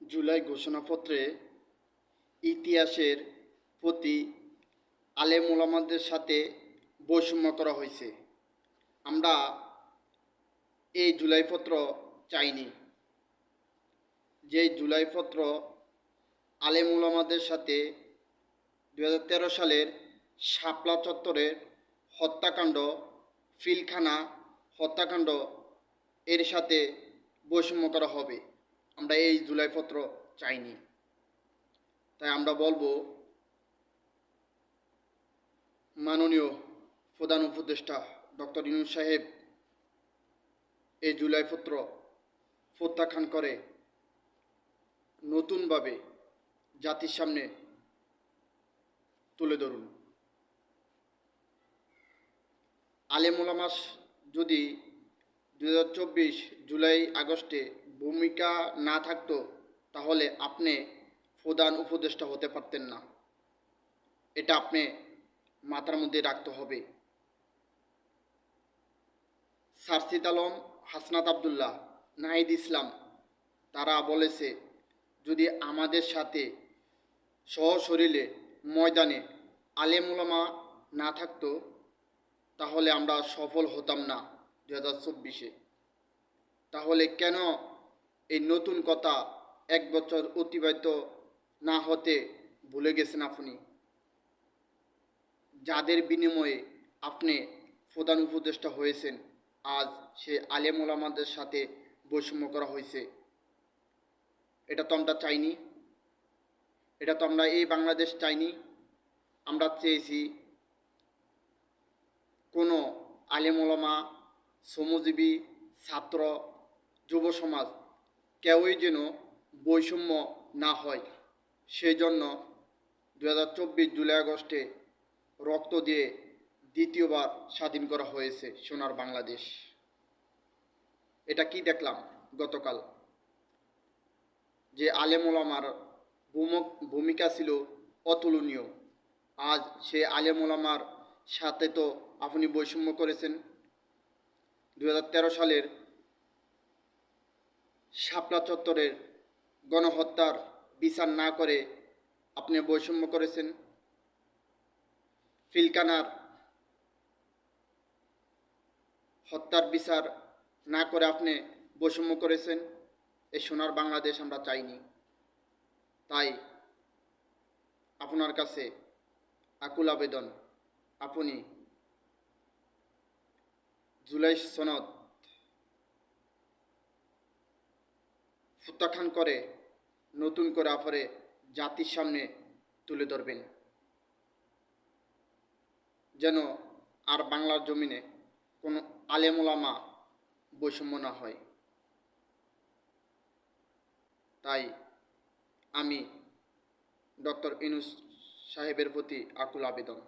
জুলাই ঘোষণাপত্রে ইতিহাসের প্রতি আলেম ওলামাদের সাথে বৈষম্য করা হয়েছে। আমরা এই জুলাইপত্র চাইনি। যে জুলাইপত্র আলেম ওলামাদের সাথে দু হাজার তেরো সালের শাপলা চত্বরের হত্যাকাণ্ড, ফিলখানা হত্যাকাণ্ড এর সাথে বৈষম্য করা হবে। আমরা এই জুলাইপত্র চাইনি। তাই আমরা বলব, মাননীয় প্রধান উপদেষ্টা ডক্টর ইনুস সাহেব এই জুলাইপত্র প্রত্যাখ্যান করে নতুনভাবে জাতির সামনে তুলে ধরুন। আলেম ওলামাস যদি দুহাজার চব্বিশ জুলাই আগস্টে ভূমিকা না থাকতো, তাহলে আপনি প্রধান উপদেষ্টা হতে পারতেন না। এটা আপনি মাথার মধ্যে রাখতে হবে। সারসিদ আলম, হাসনাত আবদুল্লাহ, নাহিদ ইসলাম, তারা বলেছে, যদি আমাদের সাথে সশরীরে ময়দানে আলেম ওলামা না থাকতো, তাহলে আমরা সফল হতাম না দু হাজার চব্বিশে। তাহলে কেন এই নতুন কথা এক বছর অতিবাহিত না হতে ভুলে গেছেন আপনি। যাদের বিনিময়ে আপনি প্রধান উপদেষ্টা হয়েছেন, আজ সে আলেম ওলামাদের সাথে বৈষম্য করা হয়েছে। এটা তো আমরা চাইনি। এটা তো আমরা এই বাংলাদেশ চাইনি। আমরা চেয়েছি কোনো আলেম ওলামা, শ্রমজীবী, ছাত্র, যুব সমাজ কেউই যেন বৈষম্য না হয়। সেই জন্য দু হাজার চব্বিশ জুলাই আগস্টে রক্ত দিয়ে দ্বিতীয়বার স্বাধীন করা হয়েছে সোনার বাংলাদেশ। এটা কি দেখলাম গতকাল? যে আলেম ওলামার ভূমিকা ছিল অতুলনীয়। আজ সে আলেম ওলামার সাথে তো আপনি বৈষম্য করেছেন। দু হাজার তেরো সালের শাপলা চত্বরের গণহত্যার বিচার না করে আপনি বৈষম্য করেছেন। ফিলকানার হত্যার বিচার না করে আপনি বৈষম্য করেছেন এই সোনার বাংলাদেশ আমরা চাইনি। তাই আপনার কাছে আকুল আবেদন, আপনি জুলাই সনদ প্রত্যাখ্যান করে, নতুন করে আফারে জাতির সামনে তুলে ধরবেন। যেন আর বাংলার জমিনে কোনো আলেমোলামা বৈষম্য না হয়। তাই আমি ডক্টর ইনুস সাহেবের প্রতি আকুল আবেদন।